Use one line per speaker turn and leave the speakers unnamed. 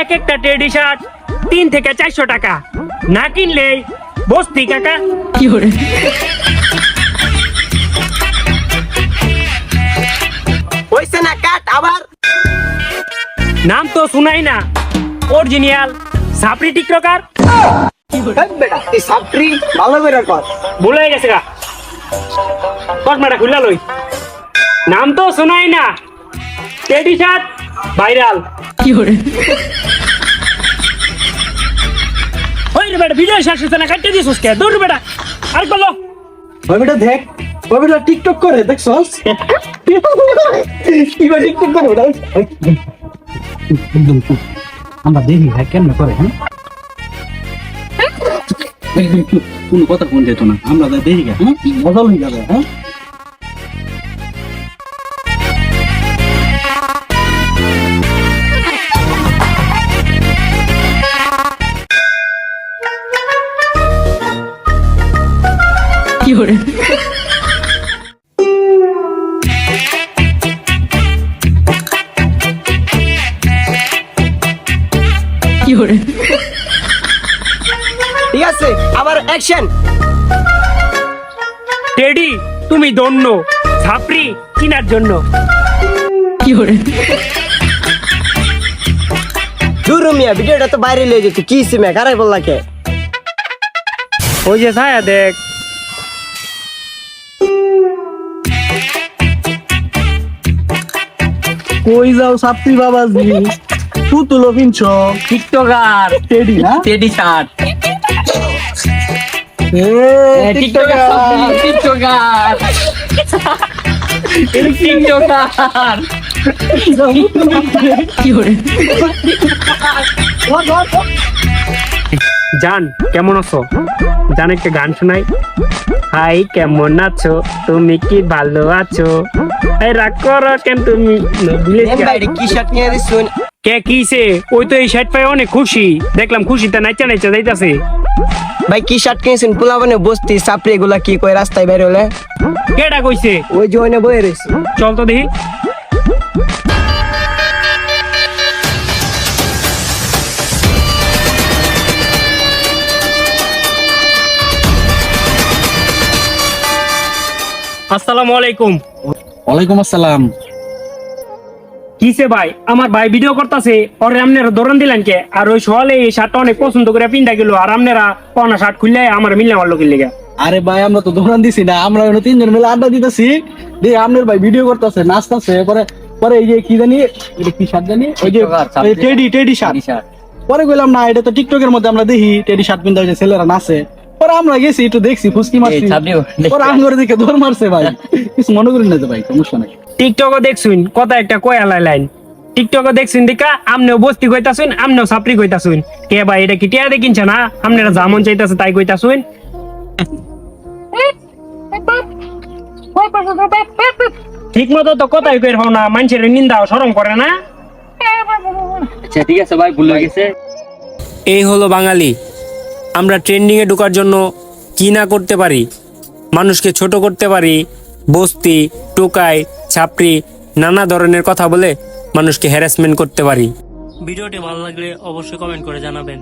এক একটা teddy shirt তিন থেকে চারশো টাকা। না কিনলে বস্তি কাকা।
হইছে না কাট আবার?
নাম তো শুনাই না। অরিজিনাল সাপড়ি টিকটকার।
বেটা এই সাপট্রি ভালো করে কর।
ভুলে গেছে গা। চশমাটা খুললা লই। নাম তো শোনাই না। Teddy shirt viral. ওই রে বেটা ভিডিও শেষ হচ্ছে না কাটতে দিছিস কে? দূর বেটা আর বলো।
ওই বেটা দেখ ওই বেটা টিকটক করে দেখছস? কি করে টিকটক করে ওটা? আমরা দেখি হ্যাঁ কেমন করে হ্যাঁ? কোনো কথা কোন যেত না আমরা দেখি হ্যাঁ? মজা লই যাবে হ্যাঁ?
ঠিক আছে আবার অ্যাকশন
টেডি তুমি দন্য ছাপড়ি চিনার জন্য
দূর মিয়া ভিডিওটা তো বাইরে লিয়ে যেত কি সিমে কারাই বললা কে
ওই যে ছায়া দেখ
কই যাও সাপ্তি বাবাজি? তু তুলো পিনছ
টিকটকার।
টেডি না?
Teddy shirt TikToker. TikToker TikToker.
জান কেমন আছো? জান একটা গান শোনাই। হাই কেমন আছো? তুমি কি ভালো আছো? এই রাগ করো কেন তুমি?
কি শার্ট কিনে
কে কিছে ওই তো এই শার্ট পাই অনেক খুশি। দেখলাম খুশিতে নাইচা নাইচা যাইতাছে।
ভাই কি শার্ট কিনেছেন পোলাবনে বস্তি সাপড়ি গুলা কি কই রাস্তায় বের হলে?
কেডা কইছে?
ওই যে ওইনে বয়ে রয়েছে
চল তো দেখি। আসসালামু আলাইকুম।
ওয়ালাইকুম আসসালাম।
কিসে ভাই? আমার ভাই ভিডিও করতেছে ওরে আপনারা দৌড়ান দিলেন কে? আর ওই সকালে এই শার্টটা অনেক পছন্দ করে পিন্ডা গেল আর আপনারা পনা শার্ট খুললে আমার মিললে আমার লোকের লেগে।
আরে ভাই আমরা তো দোকান দিছি না আমরা তিনজন মিলে আড্ডা দিতেছি। দিয়ে আপনার ভাই ভিডিও করতেছে নাচতেছে পরে পরে এই যে কি জানি কি শার্ট জানি? ওই যে টেডি টেডি শার্ট। পরে গেলাম না এটা তো টিকটকের মধ্যে আমরা দেখি টেডি শার্ট পিন্ধা ছেলেরা নাচে। পরে আমরা গেছি একটু দেখছি ফুসকি মারছি। পরে আঙ্গরে দিকে দৌড় মারছে ভাই। কিছু মনে করি না তো ভাই সমস্যা নাই।
টিকটকও দেখছুন কথা একটা কয়া লাইন। টিকটকও দেখছুন দেখা আমনেও বস্তি কইতাছুন আমনেও সাপড়ি কইতাছুন কে ভাই এটা কি টিয়া দেখিনছে না? আপনারা যেমন চাইতাছে তাই কইতাছুন ঠিক মতো তো কথাই কই হও না মানুষের নিন্দাও শরম করে না।
আচ্ছা ঠিক আছে ভাই ভুল হয়ে গেছে।
এই হলো বাঙালি। আমরা ট্রেন্ডিংয়ে ঢোকার জন্য কী না করতে পারি? মানুষকে ছোট করতে পারি? বস্তি, টোকাই, ছাপড়ি, নানা ধরনের কথা বলে মানুষকে হ্যারাসমেন্ট করতে পারি। ভিডিওটি ভালো লাগলে অবশ্যই কমেন্ট করে জানাবেন।